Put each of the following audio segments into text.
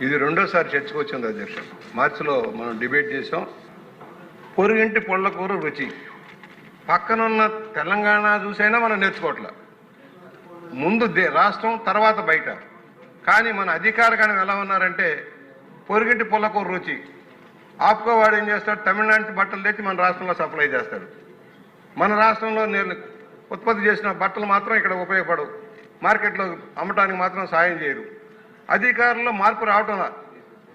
ఇది రెండోసారి చర్చకు వచ్చింది అధ్యక్ష. మార్చిలో మనం డిబేట్ చేసాం పొరుగింటి పొళ్ళ కూర రుచి. పక్కనున్న తెలంగాణ చూసైనా మనం నేర్చుకోవట్లే. ముందు దే రాష్ట్రం తర్వాత బయట. కానీ మన అధికారగణం ఎలా ఉన్నారంటే పొరుగింటి పొల్లకూర రుచి. ఆపుకోవాడు ఏం చేస్తాడు? తమిళనాడు బట్టలు తెచ్చి మన రాష్ట్రంలో సప్లై చేస్తాడు. మన రాష్ట్రంలో నేను ఉత్పత్తి చేసిన బట్టలు మాత్రం ఇక్కడ ఉపయోగపడవు. మార్కెట్లో అమ్మటానికి మాత్రం సాయం చేయరు. అధికారంలో మార్పు రావటం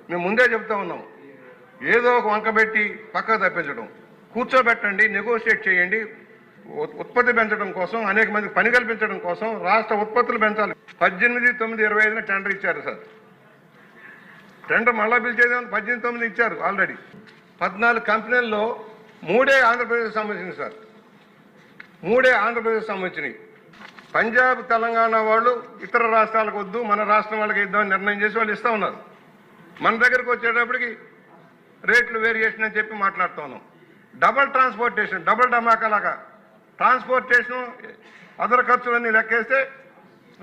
మేము ముందే చెప్తా ఉన్నాం. ఏదో ఒక వంక పెట్టి పక్కకు తప్పించడం కూర్చోబెట్టండి నెగోషియేట్ చేయండి. ఉత్- ఉత్పత్తి పెంచడం కోసం అనేక మందికి పని కల్పించడం కోసం రాష్ట్ర ఉత్పత్తులు పెంచాలి. పద్దెనిమిది తొమ్మిది ఇరవై ఐదున టెండర్ ఇచ్చారు సార్. టెండర్ మళ్ళా పిలిచేది పద్దెనిమిది తొమ్మిది ఇచ్చారు ఆల్రెడీ. పద్నాలుగు కంపెనీల్లో మూడే ఆంధ్రప్రదేశ్ సంబంధించింది సార్. మూడే ఆంధ్రప్రదేశ్ సంబంధించినవి. పంజాబ్ తెలంగాణ వాళ్ళు ఇతర రాష్ట్రాలకు వద్దు మన రాష్ట్రం వాళ్ళకి ఇద్దామని నిర్ణయం చేసి వాళ్ళు ఇస్తా ఉన్నారు. మన దగ్గరకు వచ్చేటప్పటికి రేట్లు వేరియేషన్ అని చెప్పి మాట్లాడుతూ ఉన్నాం. డబల్ ట్రాన్స్పోర్టేషన్ డబల్ డమాకాలాగా ట్రాన్స్పోర్టేషన్ అదర్ ఖర్చులన్నీ లెక్కేస్తే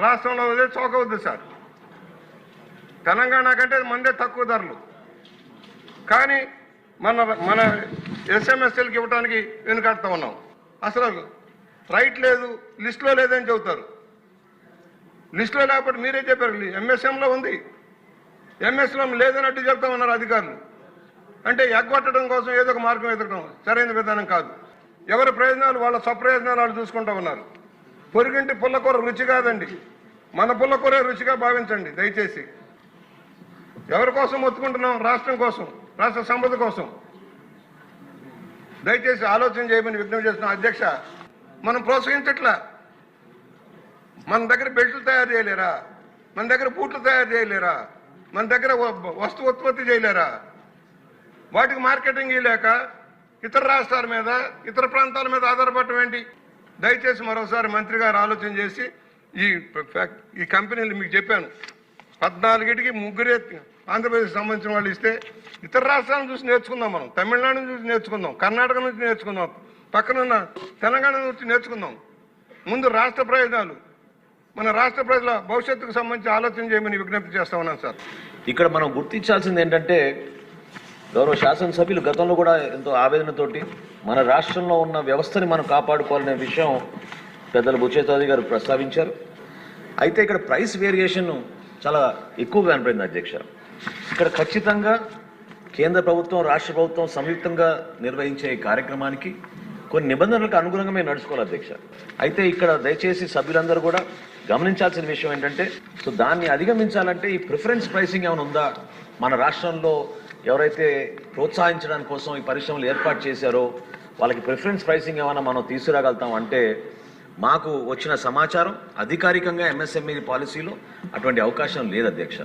రాష్ట్రంలో వదిలే చౌకవద్దు సార్. తెలంగాణ కంటే మందే తక్కువ ధరలు. కానీ మన మన ఎస్ఎంఎస్ఎల్కి ఇవ్వడానికి వెనుకాడుతూ ఉన్నాం. అసలు రైట్ లేదు లిస్టులో లేదని చెబుతారు. లిస్టులో లేకపోతే మీరే చెప్పారు ఎంఎస్ఎంలో ఉంది. ఎంఎస్ఎం లేదన్నట్టు చెప్తా ఉన్నారు అధికారులు. అంటే ఎగ్గొట్టడం కోసం ఏదో ఒక మార్గం ఎదగడం సరైన విధానం కాదు. ఎవరి ప్రయోజనాలు వాళ్ళ స్వప్రయోజనాలు వాళ్ళు చూసుకుంటూ ఉన్నారు. పొరిగింటి పుల్లకూర రుచి కాదండి. మన పుల్లకూరే రుచిగా భావించండి దయచేసి. ఎవరి కోసం ఒత్తుకుంటున్నాం? రాష్ట్రం కోసం రాష్ట్ర సంపద కోసం. దయచేసి ఆలోచన చేయమని విజ్ఞప్తి చేస్తున్న అధ్యక్ష మనం ప్రోత్సహించట్లా? మన దగ్గర బెల్ట్లు తయారు చేయలేరా? మన దగ్గర బూట్లు తయారు చేయలేరా? మన దగ్గర వస్తు ఉత్పత్తి చేయలేరా? వాటికి మార్కెటింగ్ ఇవ్వలేక ఇతర రాష్ట్రాల మీద ఇతర ప్రాంతాల మీద ఆధారపడటం ఏంటి? దయచేసి మరోసారి మంత్రి గారు ఆలోచన చేసి ఈ ఈ కంపెనీలు మీకు చెప్పాను. పద్నాలుగిటికి ముగ్గురే ఆంధ్రప్రదేశ్ సంబంధించిన వాళ్ళు ఇస్తే ఇతర రాష్ట్రాలను చూసి నేర్చుకుందాం మనం. తమిళనాడు నుంచి నేర్చుకుందాం. కర్ణాటక నుంచి నేర్చుకుందాం. పక్కనున్న తెలంగాణ నుంచి నేర్చుకుందాం. ముందు రాష్ట్ర ప్రయోజనాలు. మన రాష్ట్ర ప్రజల భవిష్యత్తుకు సంబంధించి ఆలోచన చేయమని విజ్ఞప్తి చేస్తా ఉన్నాను సార్. ఇక్కడ మనం గుర్తించాల్సింది ఏంటంటే గౌరవ శాసనసభ్యులు గతంలో కూడా ఎంతో ఆవేదనతోటి మన రాష్ట్రంలో ఉన్న వ్యవస్థని మనం కాపాడుకోవాలనే విషయం పెద్దలు బుచ్చేతాది గారు ప్రస్తావించారు. అయితే ఇక్కడ ప్రైస్ వేరియేషన్ చాలా ఎక్కువగా కనపడింది అధ్యక్ష. ఇక్కడ ఖచ్చితంగా కేంద్ర ప్రభుత్వం రాష్ట్ర ప్రభుత్వం సంయుక్తంగా నిర్వహించే కార్యక్రమానికి కొన్ని నిబంధనలకు అనుగుణంగా మేము నడుచుకోవాలి అధ్యక్ష. అయితే ఇక్కడ దయచేసి సభ్యులందరూ కూడా గమనించాల్సిన విషయం ఏంటంటే సో దాన్ని అధిగమించాలంటే ఈ ప్రిఫరెన్స్ ప్రైసింగ్ ఏమైనా ఉందా? మన రాష్ట్రంలో ఎవరైతే ప్రోత్సహించడానికి కోసం ఈ పరిశ్రమలు ఏర్పాటు చేశారో వాళ్ళకి ప్రిఫరెన్స్ ప్రైసింగ్ ఏమైనా మనం తీసుకురాగలుగుతాం అంటే మాకు వచ్చిన సమాచారం అధికారికంగా ఎంఎస్ఎంఈ పాలసీలో అటువంటి అవకాశం లేదు అధ్యక్ష.